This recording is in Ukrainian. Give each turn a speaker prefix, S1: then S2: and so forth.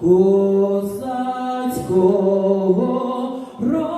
S1: козацького роду.